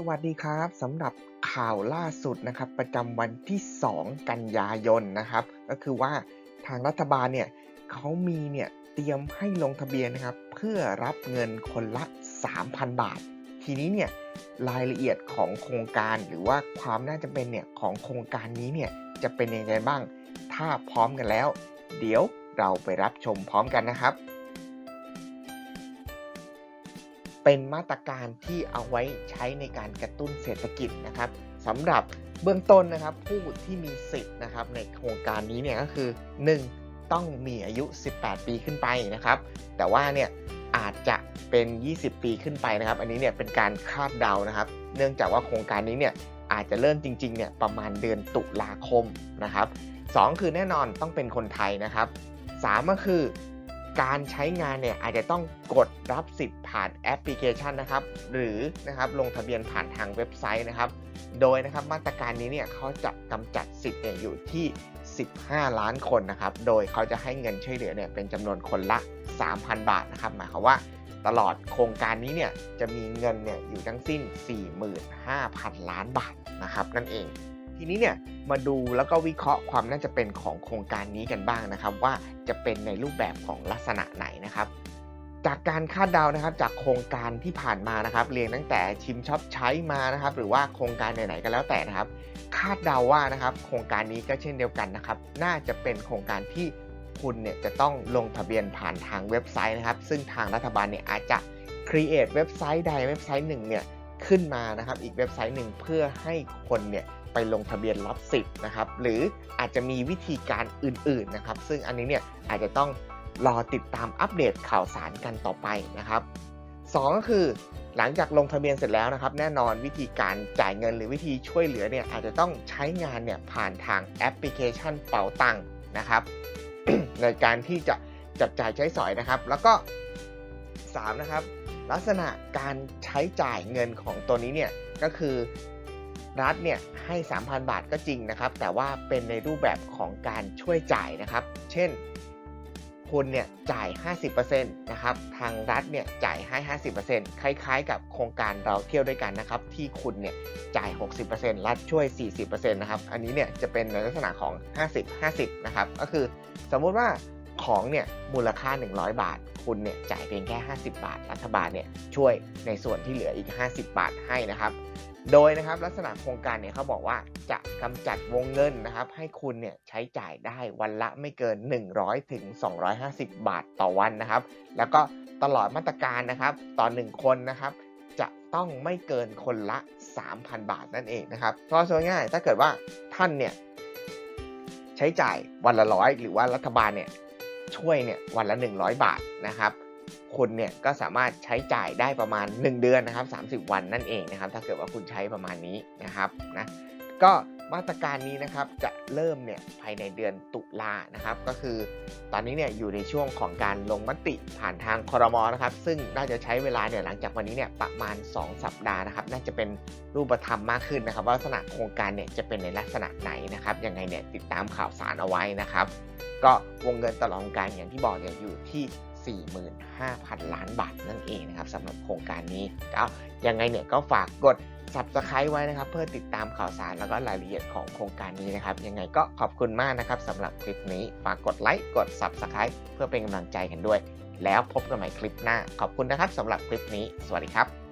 สวัสดีครับสำหรับข่าวล่าสุดนะครับประจำวันที่ 2 กันยายนนะครับ ก็คือว่าทางรัฐบาลเนี่ยเขามีเนี่ยเตรียมให้ลงทะเบียนนะครับ เพื่อรับเงินคนละ 3,000 บาท ทีนี้เนี่ยรายละเอียดของโครงการหรือว่าความน่าจะเป็นเนี่ยของโครงการนี้เนี่ยจะเป็นยังไงบ้าง ถ้าพร้อมกันแล้ว เดี๋ยวเราไปรับชมพร้อมกันนะครับ เป็นมาตรการที่เอาไว้ใช้ในการกระตุ้นเศรษฐกิจนะครับสำหรับเบื้องต้นนะครับผู้ที่มีสิทธิ์นะครับในโครงการนี้เนี่ยก็คือ 1. ต้องมีอายุ 18 ปีขึ้นไปนะครับ แต่ว่าเนี่ยอาจจะเป็น 20 ปีขึ้นไปนะครับ อันนี้เนี่ยเป็นการคาดเดานะครับ เนื่องจากว่าโครงการนี้เนี่ยอาจจะเริ่มจริงๆเนี่ยประมาณเดือนตุลาคมนะครับ 2 คือแน่นอนต้องเป็นคนไทยนะครับ 3 ก็คือ การใช้งานเนี่ยอาจจะต้องกดรับสิทธิ์ผ่านแอปพลิเคชันนะครับ หรือนะครับลงทะเบียนผ่านทางเว็บไซต์นะครับ โดยนะครับมาตรการนี้เนี่ยเขาจะกำจัดสิทธิ์เนี่ยอยู่ที่ 15 ล้านคนนะครับ โดยเขาจะให้เงินช่วยเหลือเนี่ยเป็นจำนวนคนละ 3,000 บาทนะครับ หมายความว่าตลอดโครงการนี้เนี่ยจะมีเงินเนี่ยอยู่ทั้งสิ้น 45,000 ล้านบาทนะครับนั่นเอง ทีนี้เนี่ยมาดูแล้วก็วิเคราะห์ความน่าจะเป็นของโครงการนี้กันบ้างนะครับ ว่าจะเป็นในรูปแบบของลักษณะไหนนะครับ จากการคาดเดานะครับจากโครงการที่ผ่านมานะครับเรียงตั้งแต่ชิมช็อปใช้มานะครับ หรือว่าโครงการไหนๆก็แล้วแต่นะครับ คาดเดาว่านะครับ โครงการนี้ก็เช่นเดียวกันนะครับ น่าจะเป็นโครงการที่คุณเนี่ยจะต้องลงทะเบียนผ่านทางเว็บไซต์นะครับ ซึ่งทางรัฐบาลเนี่ยอาจจะ create เว็บไซต์ใดเว็บไซต์หนึ่งเนี่ย ขึ้นมานะครับอีกเว็บไซต์หนึ่งเพื่อให้คนเนี่ยไปลงทะเบียนรับสิทธิ์นะครับ หรืออาจจะมีวิธีการอื่นๆนะครับ ซึ่งอันนี้เนี่ยอาจจะต้องรอติดตามอัปเดตข่าวสารกันต่อไปนะครับ2ก็คือหลังจากลงทะเบียนเสร็จแล้วนะครับ แน่นอนวิธีการจ่ายเงินหรือวิธีช่วยเหลือเนี่ยอาจจะต้องใช้งานเนี่ยผ่านทางแอปพลิเคชันเป๋าตังค์นะครับ ในการที่จะจับจ่ายใช้สอยนะครับ แล้วก็ 3 นะครับ ลักษณะการใช้จ่ายเงินของตัวนี้เนี่ยก็คือรัฐเนี่ยให้ 3,000 บาทก็จริงนะครับ แต่ว่าเป็นในรูปแบบของการช่วยจ่ายนะครับ เช่น คุณเนี่ยจ่าย 50%นะครับ ทางรัฐเนี่ยจ่ายให้ 50%คล้ายๆ กับโครงการเราเที่ยวด้วยกันนะครับ ที่คุณเนี่ยจ่าย 60%รัฐช่วย 40%นะครับ อันนี้เนี่ยจะเป็นในลักษณะของ 50-50 นะครับ ก็คือสมมุติว่า ของเนี่ยมูลค่า 100 บาท คุณเนี่ยจ่ายเพียงแค่ 50 บาท รัฐบาลเนี่ยช่วยในส่วนที่เหลืออีก 50 บาทให้นะครับ โดยนะครับลักษณะโครงการเนี่ยเขาบอกว่าจะกำจัดวงเงินนะครับ ให้คุณเนี่ยใช้จ่ายได้วันละไม่เกิน 100ถึง250 บาทต่อวันนะครับ แล้วก็ตลอดมาตรการนะครับต่อ1คนนะครับ จะต้องไม่เกินคนละ 3,000 บาทนั่นเองนะครับเพราะง่ายถ้าเกิดว่าท่านเนี่ยใช้จ่ายวันละร้อยหรือว่ารัฐบาลเนี่ย ช่วยเนี่ยวันละ 100 บาทนะครับคุณเนี่ยก็สามารถใช้จ่ายได้ประมาณ 1 เดือนนะครับ30 วันนั่นเองนะครับ ถ้าเกิดว่าคุณใช้ประมาณนี้นะครับนะก็ มาตรการนี้นะครับจะเริ่มเนี่ยภายในเดือนตุลานะครับ ก็คือตอนนี้เนี่ยอยู่ในช่วงของการลงมติผ่านทางคอรมอนะครับ ซึ่งน่าจะใช้เวลาเนี่ยหลังจากวันนี้เนี่ยประมาณ 2 สัปดาห์นะครับ น่าจะเป็นรูปธรรมมากขึ้นนะครับ ว่าลักษณะโครงการเนี่ยจะเป็นในลักษณะไหนนะครับยังไงเนี่ยติดตามข่าวสารเอาไว้นะครับ ก็วงเงินตลอดการอย่างที่บอกเนี่ยอยู่ที่ 45,000 ล้านบาทนั่นเองนะครับสำหรับโครงการนี้ก็ยังไงเนี่ยก็ฝากกด subscribe ไว้นะครับ เพื่อติดตามข่าวสารแล้วก็รายละเอียดของโครงการนี้นะครับ ยังไงก็ขอบคุณมากนะครับสำหรับคลิปนี้ฝากกดไลค์กด subscribe เพื่อเป็นกำลังใจกันด้วย แล้วพบกันใหม่คลิปหน้า ขอบคุณนะครับสำหรับคลิปนี้ สวัสดีครับ